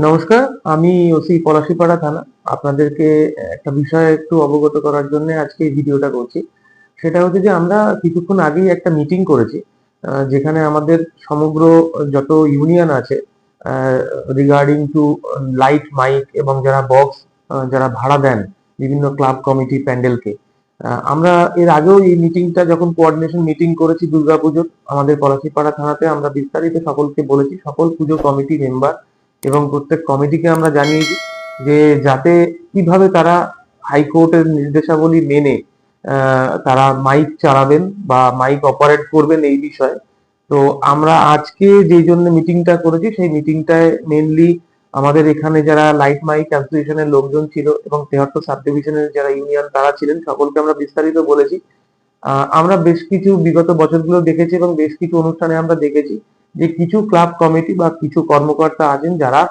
নমস্কার, আমি ওসি পলাশিপাড়া থানা। আপনাদেরকে একটা বিষয়ে একটু অবগত করার জন্য আজকে এই ভিডিওটা করছি। সেটা হচ্ছে যে আমরা কিছুক্ষণ আগেই একটা মিটিং করেছি যেখানে আমাদের সমগ্র যত ইউনিয়ন আছে রিগার্ডিং টু লাইট মাইক এবং যারা বক্স যারা ভাড়া দেন বিভিন্ন ক্লাব কমিটি প্যান্ডেলকে আমরা এর আগেও এই মিটিংটা যখন কোঅর্ডিনেশন মিটিং করেছি দুর্গাপুজোর, আমাদের পলাশিপাড়া থানাতে আমরা বিস্তারিত সকলকে বলেছি। সকল পুজো কমিটি মেম্বার এবং প্রত্যেক কমিটিকে আমরা জানিয়েছি যে যাতে কীভাবে তারা হাইকোর্টের নির্দেশাবলী মেনে তারা মাইক চালাবেন বা মাইক অপারেট করবেন এই বিষয়ে। তো আমরা আজকে যে জন্য মিটিংটা করেছি, সেই মিটিংটায় মেনলি আমাদের এখানে যারা লাইট মাইক অ্যাসোসিয়েশনের লোকজন ছিল এবং তেহাত্তর সাব ডিভিশনের যারা ইউনিয়ন তারা ছিলেন, সকলকে আমরা বিস্তারিত বলেছি। আমরা বেশ কিছু বিগত বছরগুলো দেখেছি এবং বেশ কিছু অনুষ্ঠানে আমরা দেখেছি। যে কিছু ক্লাব কমিটি বা কিছু কর্মকর্তা আছেন যারা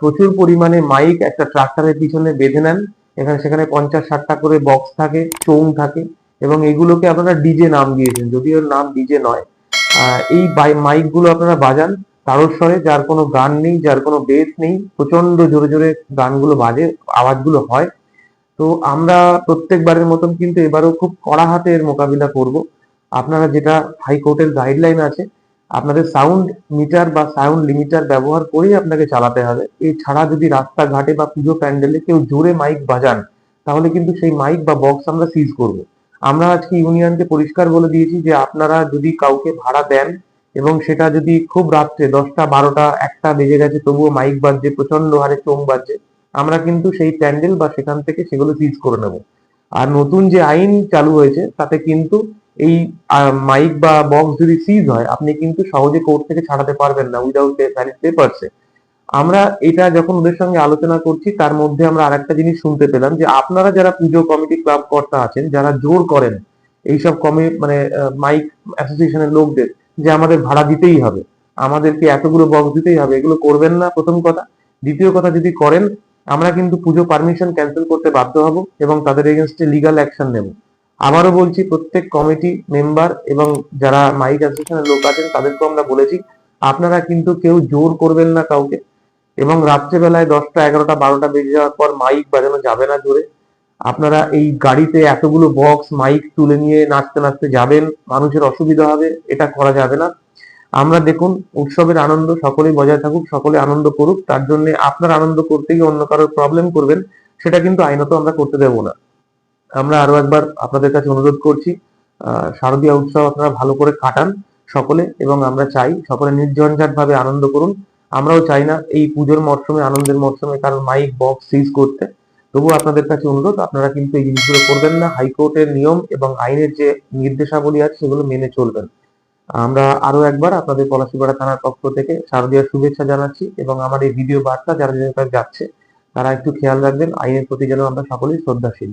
প্রচুর পরিমাণে মাইক, একটা ট্রাক্টরের পিছনে বেঁধে নেন, এখানে সেখানে পঞ্চাশ ষাটটা করে বক্স থাকে চোং থাকে, এবং এগুলোকে আপনারা ডিজে নাম দিয়েছেন, যদিও নাম ডিজে নয়। এই মাইকগুলো আপনারা বাজান তারস্বরে যার কোনো গান নেই, যার কোনো বেস নেই প্রচণ্ড জোরে জোরে গানগুলো বাজে, আওয়াজগুলো হয়। তো আমরা প্রত্যেকবারের মতন কিন্তু এবারও খুব কড়া হাতে এর মোকাবিলা করব। আপনারা যেটা হাইকোর্টের গাইডলাইন আছে আপনাদের সাউন্ড মিটার বা সাউন্ড লিমিটার ব্যবহার করেই আপনাকে চালাতে হবে। এছাড়া যদি রাস্তাঘাটে বা পুজো প্যান্ডেলে কেউ জোরে মাইক বাজান, তাহলে কিন্তু সেই মাইক বা বক্স আমরা সিজ করব। আমরা আজকে ইউনিয়নকে পরিষ্কার বলে দিয়েছি যে, আপনারা যদি কাউকে ভাড়া দেন এবং সেটা যদি খুব রাত্রে দশটা, বারোটা, একটা বেজে গেছে, তবুও মাইক বাজছে প্রচণ্ড হারে চোং বাজছে, আমরা কিন্তু সেই প্যান্ডেল বা সেখান থেকে সেগুলো সিজ করে নেব। আর নতুন যে আইন চালু হয়েছে, তাতে কিন্তু এই মাইক বা বক্স যদি সিজ হয়, আপনি কিন্তু সহজে কোর্ট থেকে ছাড়াতে পারবেন না উইদাউট ভ্যালিড পেপারসে আমরা এটা যখন ওদের সঙ্গে আলোচনা করছি, তার মধ্যে আমরা আরেকটা জিনিস শুনতে পেলাম যে আপনারা যারা পুজো কমিটি ক্লাব কর্তা আছেন, যারা জোর করেন এইসব কমি মানে মাইক অ্যাসোসিয়েশনের লোকদের যে আমাদের ভাড়া দিতেই হবে, আমাদেরকে এতগুলো বক্স দিতেই হবে, এগুলো করবেন না প্রথম কথা। দ্বিতীয় কথা, যদি করেন, আমরা কিন্তু পুজো পারমিশন ক্যান্সেল করতে বাধ্য হব এবং তাদের এগেনস্টে লিগাল অ্যাকশন নেব। আবারও বলছি, প্রত্যেক কমিটি মেম্বার এবং যারা মাইক অ্যাসোসিয়েশনের লোক আছেন, তাদেরকেও আমরা বলেছি, আপনারা কিন্তু কেউ জোর করবেন না কাউকে। এবং রাত্রেবেলায় দশটা, এগারোটা, বারোটা বেজে যাওয়ার পর মাইক বাজানো যাবে না জোরে। আপনারা এই গাড়িতে এতগুলো বক্স মাইক তুলে নিয়ে নাচতে নাচতে যাবেন, মানুষের অসুবিধা হবে, এটা করা যাবে না। আমরা দেখুন, উৎসবের আনন্দ সকলেই বজায় থাকুক, সকলে আনন্দ করুক, তার জন্য আপনার আনন্দ করতে গিয়ে অন্য কারোর প্রবলেম করবেন, সেটা কিন্তু আইনত আমরা করতে দেবো না। আমরা আরও একবার আপনাদের কাছে অনুরোধ করছি শারদীয় উৎসব আপনারা ভালো করে কাটান সকলে, এবং আমরা চাই সকলে নির্ঝঞ্ঝাট ভাবে আনন্দ করুন। আমরাও চাই না এই পুজোর মরশুমে, আনন্দের মরশুমে কারণ মাইক বক্স সিজ করতে। তবু আপনাদের কাছে অনুরোধ, আপনারা কিন্তু এই জিনিসগুলো করবেন না। হাইকোর্টের নিয়ম এবং আইনের যে নির্দেশাবলী আছে সেগুলো মেনে চলবেন। আমরা আরও একবার আপনাদের পলাশিপাড়া থানার পক্ষ থেকে শারদীয় শুভেচ্ছা জানাচ্ছি, এবং আমার এই ভিডিও বার্তা যারা যারা কাছে যাচ্ছে, তারা একটু খেয়াল রাখবেন, আইনের প্রতি যেন আমরা সকলেই শ্রদ্ধাশীল।